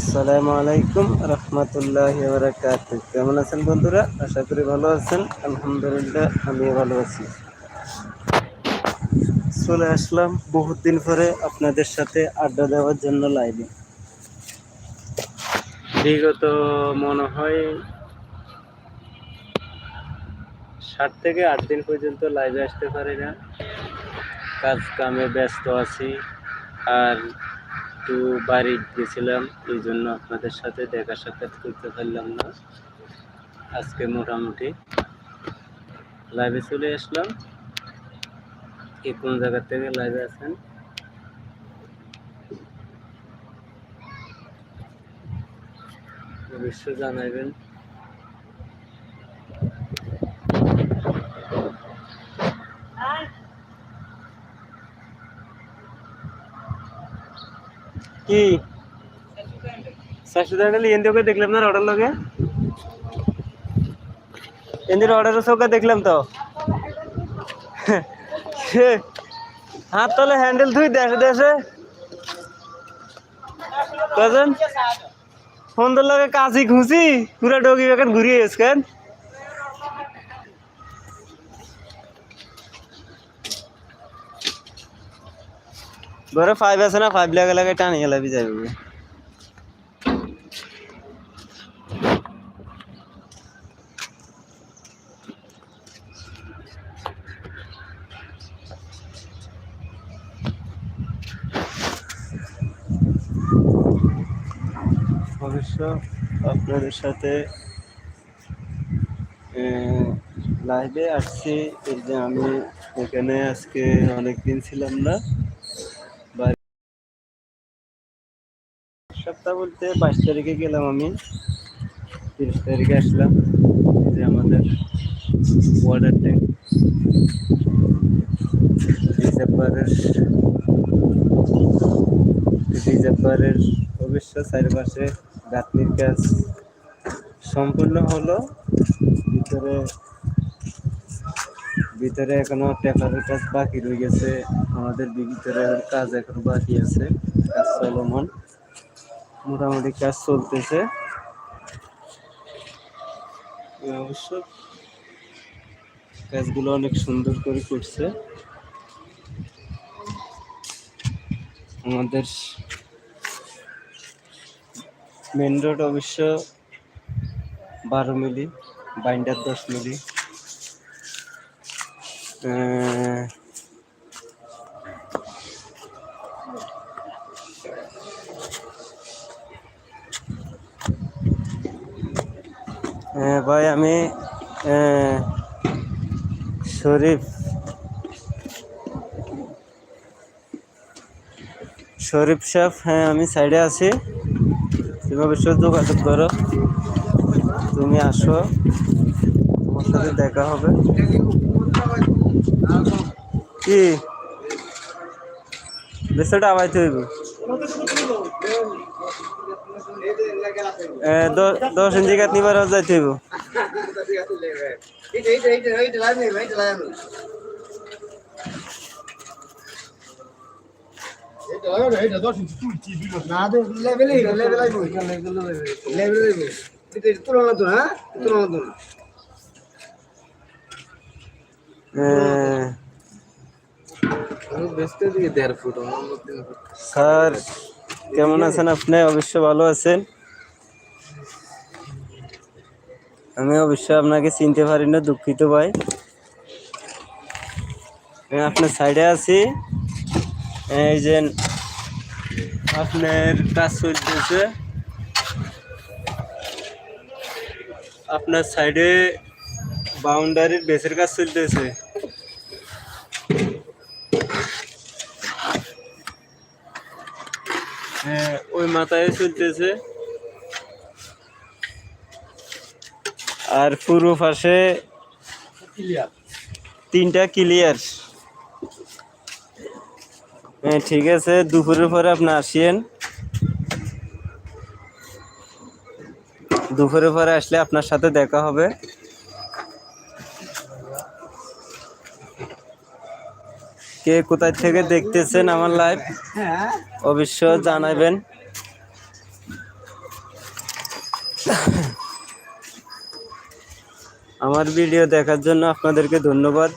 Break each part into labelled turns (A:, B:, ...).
A: আসসালামু আলাইকুম রহমতুল্লাহ বারাকাত কেমন আছেন বন্ধুরা? আশা করি ভালো আছেন। আলহামদুলিল্লাহ, আমিও ভালো আছি। চলে আসলাম বহুত দিন পরে আপনাদের সাথে আড্ডা দেওয়ার জন্য লাইভে। বিগত মনে হয় সাত থেকে আট দিন পর্যন্ত লাইভে আসতে পারি না। কাজ কামে ব্যস্ত আছি। আর একটু বাড়ি গেছিলাম, এই জন্য আপনাদের সাথে দেখা সাক্ষাৎ করতে পারলাম না। আজকে মোটামুটি লাইভে চলে আসলাম। কে কোন জায়গা থেকে লাইভে আছেন? অবশ্যই জানাইবেন কি? শাশুদান্ডালি এন্দি ওকে দেখলাম না অর্ডার লগে? এন্দির অর্ডারের চৌকা দেখলাম তো। হাত তলে হ্যান্ডেল ধুই দেশে দেশে কজন? ফোনদের লগে কাছি খুঁজি পুরা ডগি বেকার ঘুরিয়ে এসকেন ঘরে ফাইভ আছে না ফাইভ লাগে লাগে টানিয়ে লাবি যাবে অবশ্য আপনাদের সাথে লাইভে আসছি, এই যে আমি এখানে আজকে অনেক দিন ছিলাম না। সপ্তাহ বলতে, বাইশ তারিখে গেলাম আমি। তিরিশ তারিখে আসলাম। যে আমাদের ওয়াটার ট্যাঙ্ক ডিসেম্বরের ডিসেম্বরের অবশ্য চারিপাশে গাঁথনির কাজ সম্পূর্ণ হলো। ভিতরে ভিতরে এখনও টেপারের কাজ বাকি রয়ে গেছে। আমাদের ভিতরে কাজ এখনও বাকি আছে, কাজ চলমান। মোটামুটি কাজ চলতেছে। অবশ্য কাজগুলো অনেক সুন্দর করে করছে। আমাদের মেন রোড অবশ্য বারো মিলি বাইন্ডার দশ মিলি। ভাই, আমি শরীফ শরীফ সাহেব হ্যাঁ আমি সাইডে আছি। তুমি অবশ্য যোগাযোগ করো। তুমি আসো। তোমার সাথে দেখা হবে। কি? বেসটা আবাইতে হইব। দশ ইঞ্চি কাট নিবার যাইতে হইব।
B: তুলনা তো তুলনা তো
A: স্যার কেমন আছেন আপনি? অবশ্য ভালো আছেন। আমি অবশ্যই আপনাকে চিনতে পারি না, দুঃখিত ভাই। আমি আপনার সাইডে আছি। এই যে আপনার কাজ চলতেছে। আপনার সাইডে বাউন্ডারির বেসের কাজ চলতেছে। হ্যাঁ ওই মাথায় চলতেছে। আর পূর্ব পাশে তিনটা ক্লিয়ার হ্যাঁ ঠিক আছে, দুপুরের পরে আপনি আসিয়েন দুপুরের পরে আসলে আপনার সাথে দেখা হবে। কে কোথায় থেকে দেখতেছেন আমার লাইভ অবশ্য জানাবেন। আমার ভিডিও দেখার জন্য আপনাদেরকে ধন্যবাদ।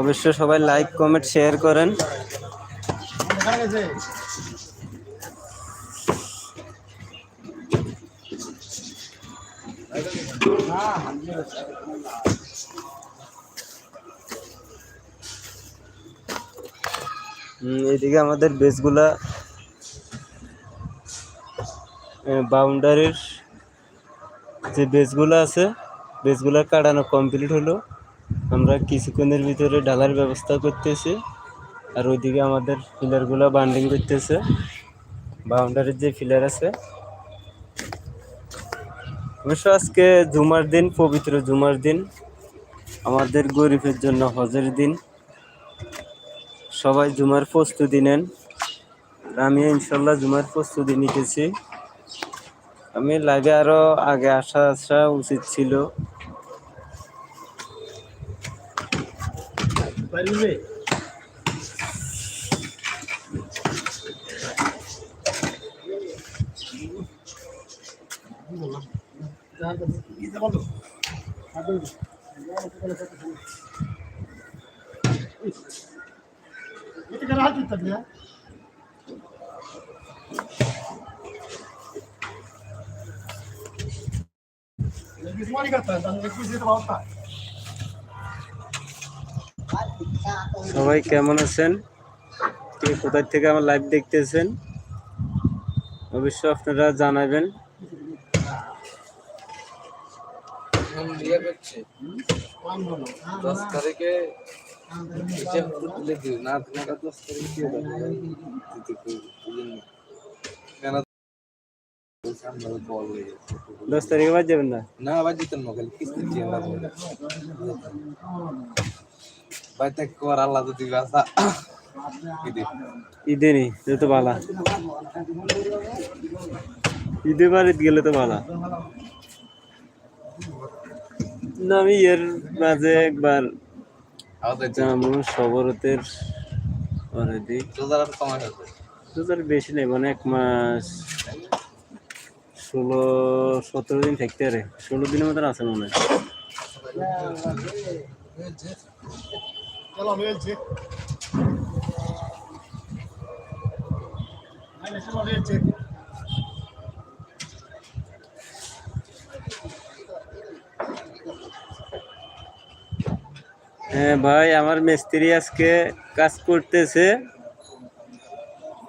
A: অবশ্যই সবাই লাইক কমেন্ট শেয়ার করেন
B: গেছে
A: হুম, এদিকে আমাদের বেসগুলা বাউন্ডারির যে বেসগুলো আছে বেসগুলো কাটানো কমপ্লিট হলো। আমরা কিছুক্ষণের ভিতরে ঢালার ব্যবস্থা করতেছি, আর ওইদিকে আমাদের পিলারগুলো বান্ডিং করতেছে। বাউন্ডারির যে পিলার আছে। অবশ্য আজকে জুমার দিন, পবিত্র জুমার দিন, আমাদের গরিবের জন্য হজের দিন। সবাই জুমার প্রস্তুতি নেন। আমি ইনশাল্লাহ জুমার প্রস্তুতি নিতেছি। আমি লাইভে আরও আগে আসা আসা উচিত ছিল।
B: পারবে
A: সবাই কেমন আছেন? কে কোথায় থেকে আমার লাইভ দেখতেছেন? অবশ্যই আপনারা জানাবেন।
C: দশ তারিখে হিসেব তুলে দিও না আপনারা দশ তারিখে কেন বলছি আমরা বল হয়ে গেছে
A: দশ তারিখে বাদ যাবেন না
C: না আবার দিতেন না খালি কিস্তি দিয়ে না বলে বাইতে কর আল্লাহ যদি বাসা কি দিন
A: ঈদে নি তো ভালো ঈদে বাড়িতে গেলে যেমন সবরতের অলরেডি
C: আর
A: রোজার বেশি নেই মানে এক মাস ষোলো সতেরো দিন থাকতে রে ষোলো দিনের মতন আছে মনে হয়।
B: চলো
A: হ্যাঁ ভাই আমার মিস্ত্রি আজকে কাজ করতেছে।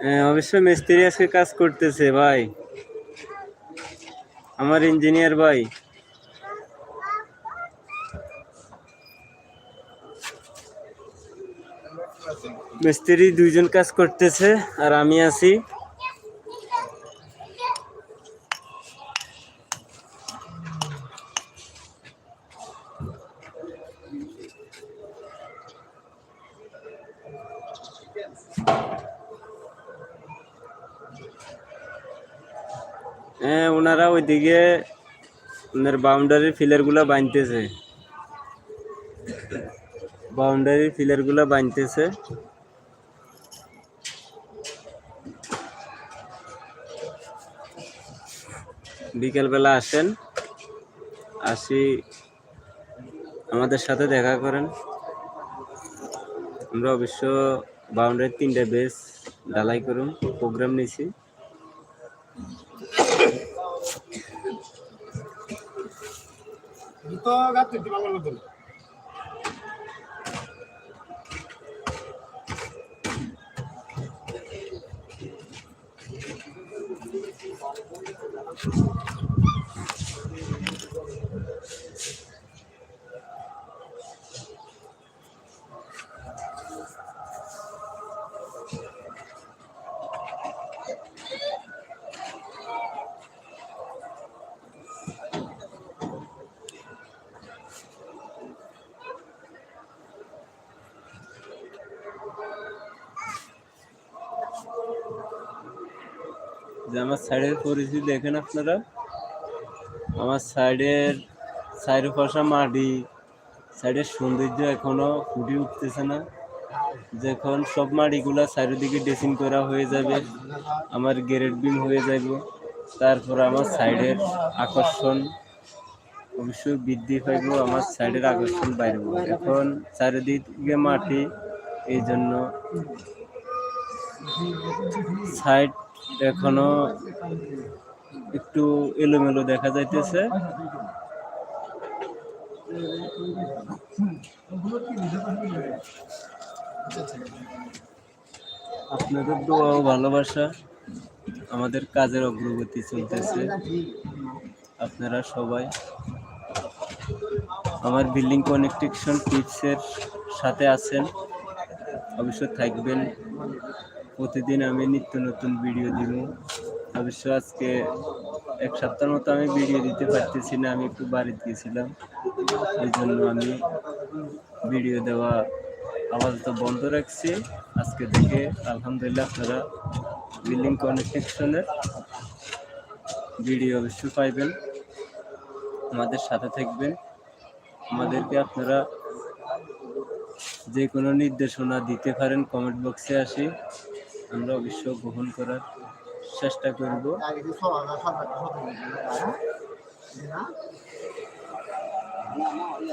A: হ্যাঁ, মিস্ত্রি আজকে কাজ করতেছে ভাই। আমার ইঞ্জিনিয়ার ভাই। মিস্ত্রি দুইজন কাজ করতেছে আর আমি আছি। হ্যাঁ ওনারা ওইদিকে ওনার বাউন্ডারির ফিলারগুলো বানতেছে বাউন্ডারির ফিলারগুলো বানতেছে বিকেলবেলা আসেন, আসি আমাদের সাথে দেখা করেন। আমরা অবশ্য বাউন্ডারির তিনটা বেস ঢালাই করুন প্রোগ্রাম নিয়েছি
B: গাছ তুই বাংলা বলতে
A: যে আমার সাইডের পরিস্থিতি দেখেন আপনারা। আমার সাইডের চারিপাশা মাটি, সাইডের সৌন্দর্য এখনও ফুটে উঠতেছে না। যখন সব মাটিগুলা চারিদিকে ড্রেসিং করা হয়ে যাবে, আমার গ্রেড বিম হয়ে যাব তারপর আমার সাইডের আকর্ষণ অবশ্যই বৃদ্ধি পাইব, আমার সাইডের আকর্ষণ বাড়ব। এখন চারিদিকে মাটি এই জন্য সাইড এখনও একটু এলোমেলো দেখা যাইতেছে। আপনাদের দোয়া ও ভালোবাসা আমাদের কাজের অগ্রগতি চলতেছে। আপনারা সবাই আমার বিল্ডিং কনেকটিকশন টিপসের সাথে আছেন। অবশ্যই থাকবেন। প্রতিদিন আমি নিত্য নতুন ভিডিও দিব। অবশ্য আজকে এক সপ্তাহের মতো আমি ভিডিও দিতে পারতেছি না, আমি একটু বাড়িতে গেছিলাম। এই জন্য আমি ভিডিও দেওয়া আপাতত বন্ধ রাখছি। আজকে থেকে আলহামদুলিল্লাহ আপনারা বিল্ডিং কনেকশনের ভিডিও অবশ্যই পাইবেন। আমাদের সাথে থাকবেন। আমাদেরকে আপনারা যে কোনো নির্দেশনা দিতে পারেন কমেন্ট বক্সে আসি। আমরা অবশ্য গ্রহণ করার চেষ্টা করব।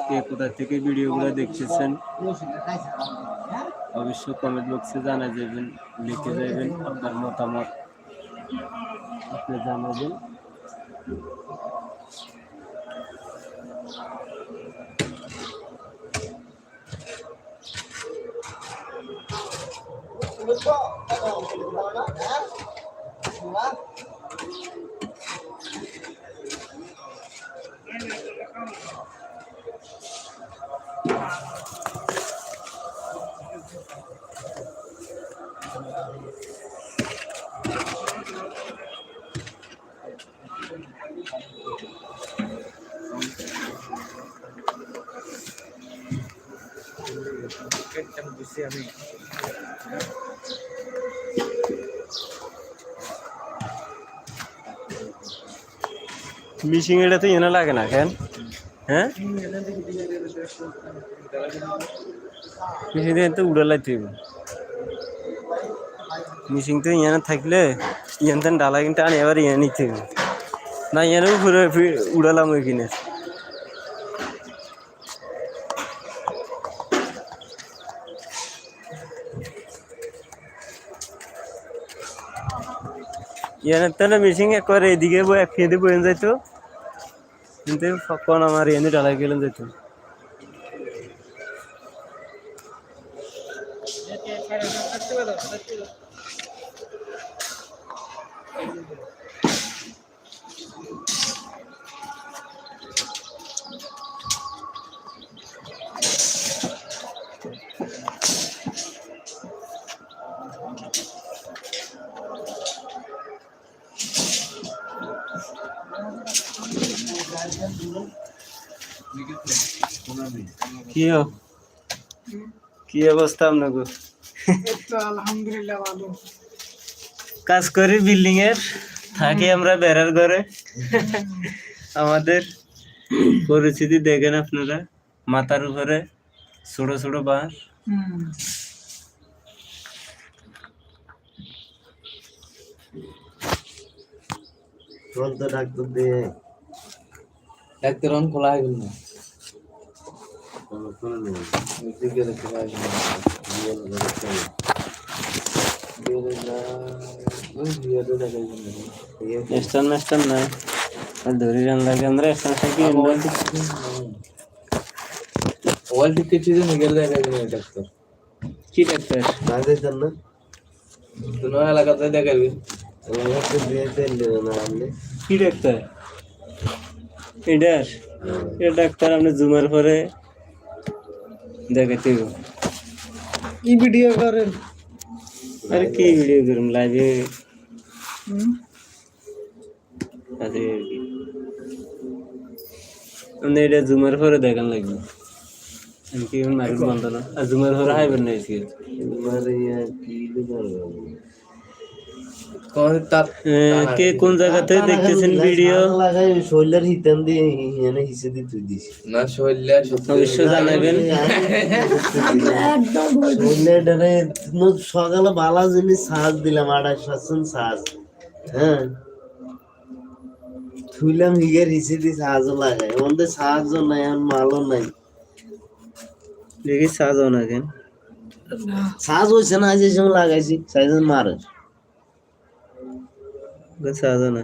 A: কে কোথা থেকে ভিডিওগুলো দেখতেছেন, অবশ্য কমেন্ট বক্সে জানা যাবেন, লিখে যাবেন আপনার মতামত। আপনি জানাবেন। Ano ba? Ano? Ano? Ano? Ano? Missing এটা তো এনে লাগে না কেন হ্যাঁ? মিশিং দিয়ে তো উড়ে লাইতে মিশিং তো ইয়ানে থাকলে ইয়ান তেন ডালা কিন্তু আনি, এবার ইয়ে নিতে। না ইয়ানেও ঘুরে উড়ালাম ওইখানে। ইয়ানের তো মিশিং একবার এদিকে এক ফেঁদে বয়ে যাইতো। কিন্তু কোন আমার এনে ডালাই গেলেন যাইতো কি অবস্থা আপনার
B: আলহামদুলিল্লাহ ভালো।
A: কাজ করি বিল্ডিং এর থাকি আমরা বেড়ার ঘরে। আমাদের পরিস্থিতি দেখেন আপনারা মাথার উপরে ছোট ছোট বাঁশ।
B: চলতে ডাক্তার দিয়ে
C: ডাক্তার অন খোলা হয়ে গেল না।
B: কোনো কোনো নেই।
C: দিকে দেখতে পাই না
B: জীবন ধরে চলে।
C: ওই ভিডিওতে দেখা যায় না দিন না ডাক্তার
A: কি ডাক্তার
C: তোমার এলাকাতে দেখাবি
A: কি ডাক্তার এটার এটা ডাক্তার আপনি জুমার পরে দেখাতে
B: কি ভিডিও করেন?
A: আরে কি ভিডিও করুন? লাইভে আর আপনি এটা জুমার পরে দেখান লাগবে। আমি কি মারির বন্ধ না? আর জুমার পরে হাইবেন না আজকে।
B: তোমার ইয়ে কি
C: কোন
A: কে কোন জায়গাতে দেখতেছেন ভিডিও
B: লাগাই শৈলের হিতান দিয়ে এনে হিসে দিয়ে তুই দিস
C: না শৈলে
A: অবশ্যই জানাবেন।
B: শৈলের ডারে সকালে বালা জিনিস সাজ দিলাম আড়াই সাতশন সাজ। হ্যাঁ। থুইলাম হিগের হিসে দিয়ে সাহায্য লাগাই। আমাদের সাহায্য নাই আর মালও নাই।
A: দেখি সাজাও না কেন?
B: সাজ হয়েছে না যে সময় লাগাইছি। সাইজন মারে
A: সাজাও না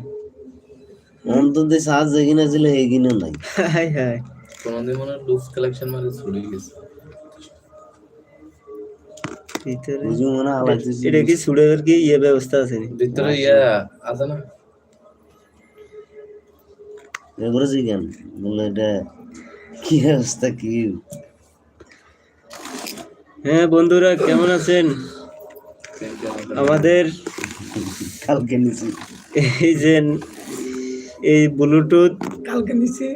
B: অন্তত সাজ যেখানে ছিল সেখানে নাই।
A: হাই হাই
C: কোনদিন মনে লুজ কালেকশন মানে ছুড়ে গেছে।
A: ভিতরে
B: বুঝি মনে
A: এটা কি সুড়ের কি ইয়ে ব্যবস্থা আছে
C: ভিতরে ইয়া আছে না?
B: এবারে কেন? বলে এটা কি অবস্থা কি?
A: হ্যাঁ বন্ধুরা কেমন আছেন? আমাদের
B: কালকে নিছি।
A: এই যে এই ব্লুটুথ
D: কালকে নিচে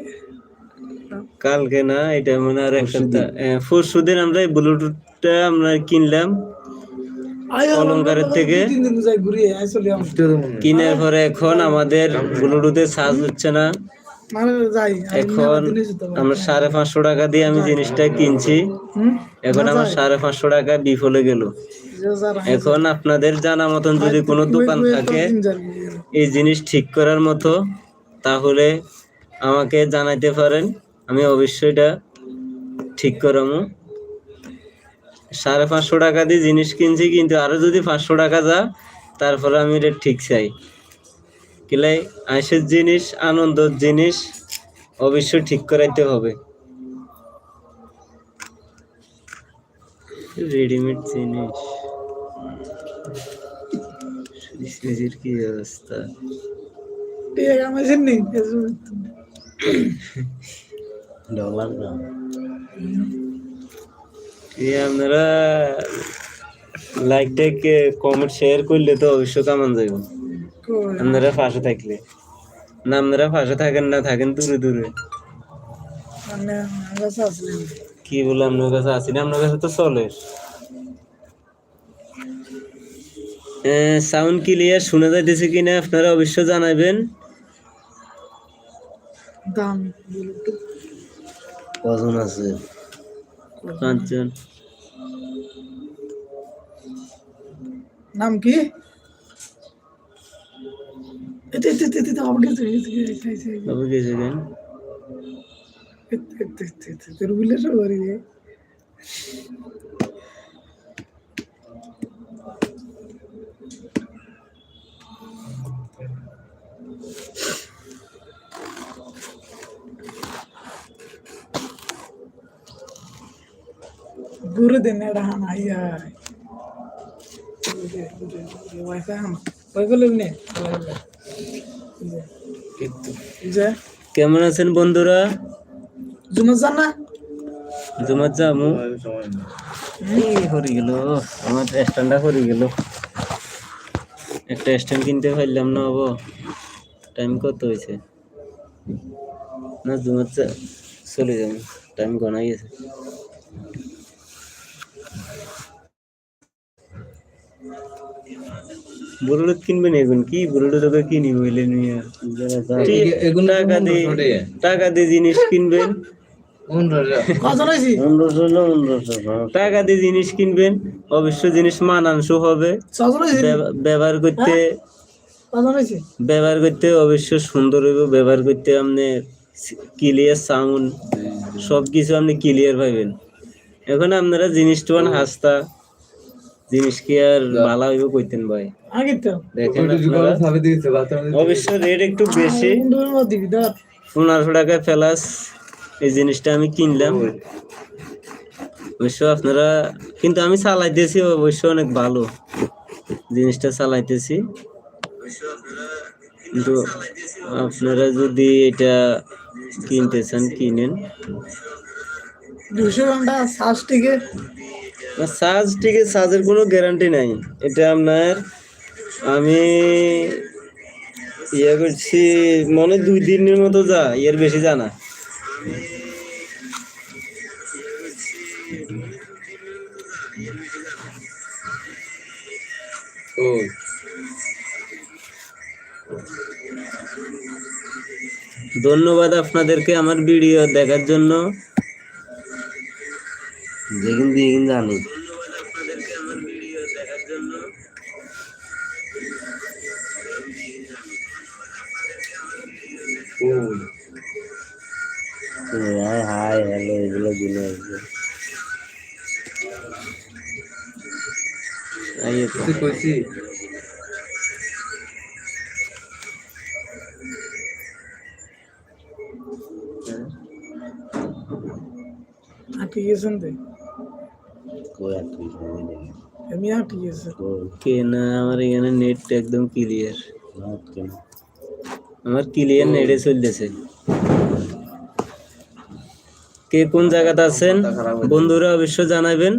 A: কালকে না এটা মনে আর এক সপ্তাহ পরশু দিন আমরা এই ব্লুটুথটা আমরা কিনলাম অলংকারের থেকে। কিনার পরে এখন আমাদের ব্লুটুথে চার্জ হচ্ছে না।
D: মানে
A: এখন আমরা সাড়ে পাঁচশো টাকা দিয়ে আমি জিনিসটা কিনছি। এখন আমার সাড়ে পাঁচশো টাকা বিফলে গেল। এখন আপনাদের জানা মতন যদি কোনো দোকান থাকে এই জিনিস ঠিক করার মতো, তাহলে আমাকে জানাইতে পারেন। আমি অবশ্যই এটা ঠিক করামো সাড়ে পাঁচশো টাকা দিয়ে জিনিস কিনছি, কিন্তু আরও যদি পাঁচশো টাকা যা তারপরে আমি এটা ঠিক চাই। কিলাই আইসের জিনিস, আনন্দর জিনিস অবশ্যই ঠিক করাইতে হবে। রেডিমেড জিনিস। ফ্রিজের কি অবস্থা?
B: ডলার না
A: এই আপনারা লাইক টাইক কমেন্ট শেয়ার করলে তো অবশ্যই কামান যাইব আপনারা পাশে থাকলে। না আপনারা পাশে থাকেন না থাকেন দূরে দূরে।
D: মানে আমার কাছে আসলে
A: কি বলে আপনার কাছে আসি না? আপনার কাছে তো চলে। সাউন্ড ক্লিয়ার শোনা যাইতেছে কিনা আপনারা অবশ্যই জানাবেন
D: দাম
B: কজন আছে
A: পাঁচজন
D: নাম কি এতে ঘুরে দেন এটা হান আই আই ওয়াইফাই হান ওয়াইফাই লোক নে যে
A: কেমন আছেন বন্ধুরা?
D: জানা
A: এই হরি গেল আমার স্ট্যান্ডটা হরি গেল। একটা স্ট্যান্ড কিনতে পারলাম না হব টাইম কত হয়েছে? না জমাত যা- চলে যাব। টাইম গনাই গেছে বুলুট কিনবেন এখন? কি বুলুট তোকে কিনি বলে নিয়ে? টাকা দিয়ে টাকা দিয়ে জিনিস কিনবেন টাকা দিয়ে জিনিস কিনবেন অবশ্য জিনিস মানানসও হবে। ব্যবহার করতে ব্যবহার করতে অবশ্য সুন্দর হইব। ব্যবহার করতে আপনি ক্লিয়ার সাউন্ড সব কিছু আপনি ক্লিয়ার পাইবেন। এখন আপনারা জিনিসটা হাসতা। জিনিস কি আর ভালো হইব কইতেন ভাই?
D: আগে তো।
A: দেখেন অবশ্য রেট একটু বেশি। পনেরোশো টাকা প্লাস এই জিনিসটা আমি কিনলাম। অবশ্য আপনারা কিন্তু আমি চালাইতেছি অবশ্য অনেক ভালো। জিনিসটা চালাইতেছি। কিন্তু আপনারা যদি এটা কিনতে চান কিনেন।
D: দুশো ঘণ্টা শ্বাস থেকে
A: সাজ আছে সাজের কোনো গ্যারান্টি নাই। এটা আপনার আমি ইয়ে করছি, মনে দুই দিনের মতো যা, এর বেশি জানা
C: ও।
A: ধন্যবাদ আপনাদেরকে আমার ভিডিও দেখার জন্য।
B: যেখান দিয়ে কিন্তু জানি হাই হাই হ্যালো এগুলো দিলে
A: আইয়ে তো।
B: কইছি
D: হাঁটি গেছেন
B: কই আর তুই শুনে নেই
D: এমনি হাঁটি গেছে
B: কই
A: কে না আমার এখানে নেট একদম ক্লিয়ার আমার ক্লিয়ার নেটে চলতেছে। কে কোন জায়গাতে আছেন? বন্ধুরা অবশ্য জানাবেন।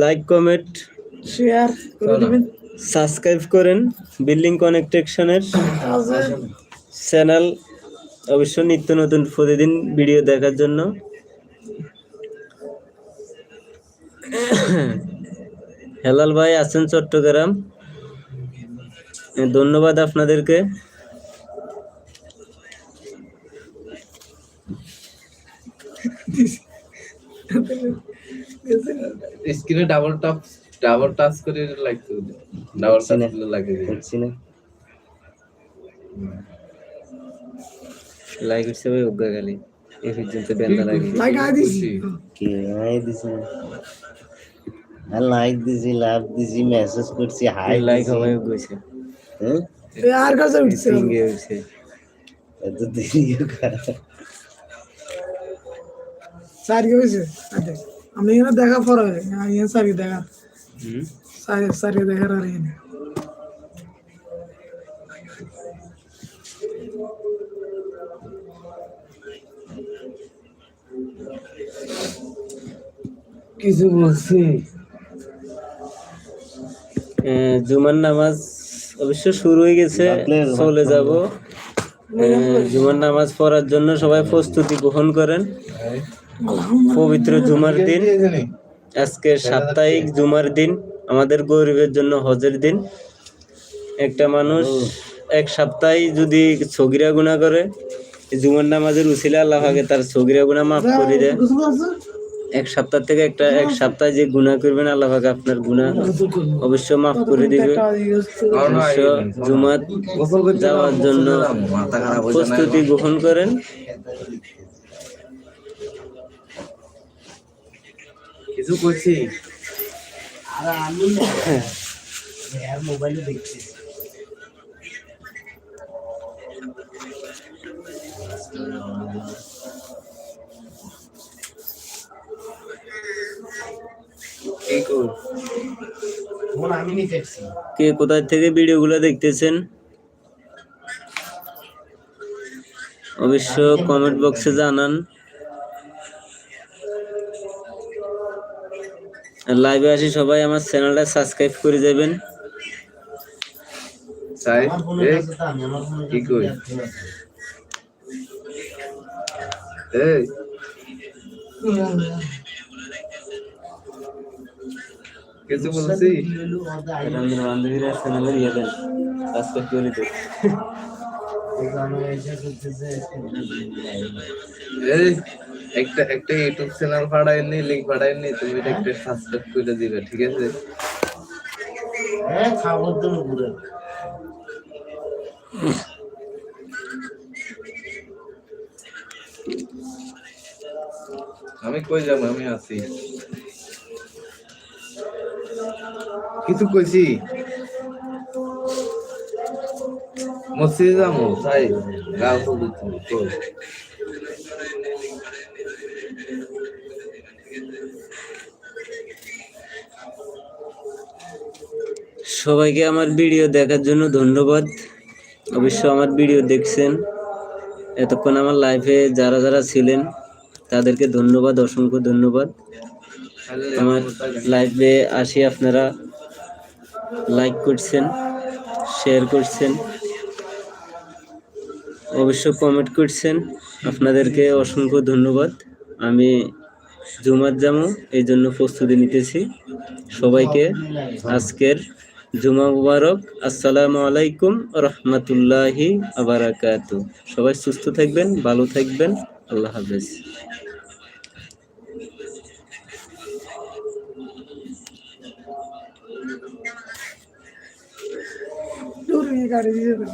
A: লাইক কমেন্ট
D: শেয়ার করে দিবেন।
A: সাবস্ক্রাইব করেন বিল্ডিং কনেকটেকশনের চ্যানেল অবশ্য নিত্য নতুন প্রতিদিন ভিডিও দেখার জন্য। হেলাল ভাই আছেন চট্টগ্রাম। ধন্যবাদ আপনাদেরকে।
C: স্ক্রিনে ডাবল টাচ ডাবল টাচ করে লাইক করে দিন। ডাবল টাচ করে
B: না
A: লাইক হিসেবে অজ্ঞা গেলি। এই পর্যন্ত বেন্দা লাগে
D: লাইক আই দিছি।
B: কে আই দিছি? লাইক দিছি লাভ দিছি মেসেজ করছি হাই
A: লাইক হবে গেছে
B: হ্যাঁ?
D: এ আর কাছে উঠছে
A: সিঙ্গে হয়েছে
B: এত দেরি করা?
D: সারি হয়েছে আচ্ছা আমি এখানে দেখা পরে এখানে সারি দেখা।
A: হুম?
D: সারি সারি দেখার আর এখানে
B: কিছু বলছি।
A: এ, জুমার নামাজ অবশ্য শুরু হয়ে গেছে চলে যাব। জুমার নামাজ পড়ার জন্য সবাই প্রস্তুতি গ্রহণ করেন। পবিত্র জুমার দিন। আজকে সাপ্তাহিক জুমার দিন আমাদের গরিবের জন্য হজের দিন। একটা মানুষ এক সপ্তাহে যদি ছগিরা গুণা করে জুমার নামাজের উসিলা আল্লাহ তার ছগিরা গুণা মাফ করে দেয়। এক সপ্তাহ থেকে একটা এক সপ্তাহ যে গুণা করবেন আল্লাহ পাকে আপনার গুণা অবশ্য মাফ করে দিবে। অবশ্য জুমাত যাওয়ার জন্য
C: হয়ে
A: প্রস্তুতি গ্রহণ করেন।
C: কিছু করছি
B: আর
C: আমি মোবাইলে
B: দেখছি আমি দেখছি।
A: কে কোথায় থেকে ভিডিওগুলো দেখতেছেন? অবশ্য কমেন্ট বক্সে জানান। লাইভে আসি সবাই আমার চ্যানেলটা সাবস্ক্রাইব করে যাবেন
C: এই, কিছু বলছি
A: বান্ধবীরা দেন
C: এই একটা একটা ইউটিউব চ্যানেল ফাড়াইনি লিংক ফাড়াইনি তুমি এটা একটা সাবস্ক্রাইব করে দিবে ঠিক আছে?
B: হ্যাঁ খাবার তো পুরো
C: আমি কই যাব? আমি আছি। কিছু কইছি, মসজিদে যাব, তাই গাও তো
A: সবাইকে আমার ভিডিও দেখার জন্য ধন্যবাদ। অবশ্য আমার ভিডিও দেখছেন, এতক্ষণ আমার লাইফে যারা যারা ছিলেন, তাদেরকে ধন্যবাদ, অসংখ্য ধন্যবাদ। আমার লাইভে আসি আপনারা। লাইক করছেন শেয়ার করছেন, অবশ্য কমেন্ট করছেন। আপনাদেরকে অসংখ্য ধন্যবাদ। আমি জুমার জামু, এই জন্য প্রস্তুতি নিতেছি। সবাইকে আজকের জুমা মুবারক। আসসালামু আলাইকুম রহমতুল্লাহি আবারাকাত। সবাই সুস্থ থাকবেন, ভালো থাকবেন। আল্লাহ হাফেজ।
D: দূর নিয়ে গাড়ি দিয়ে দেবো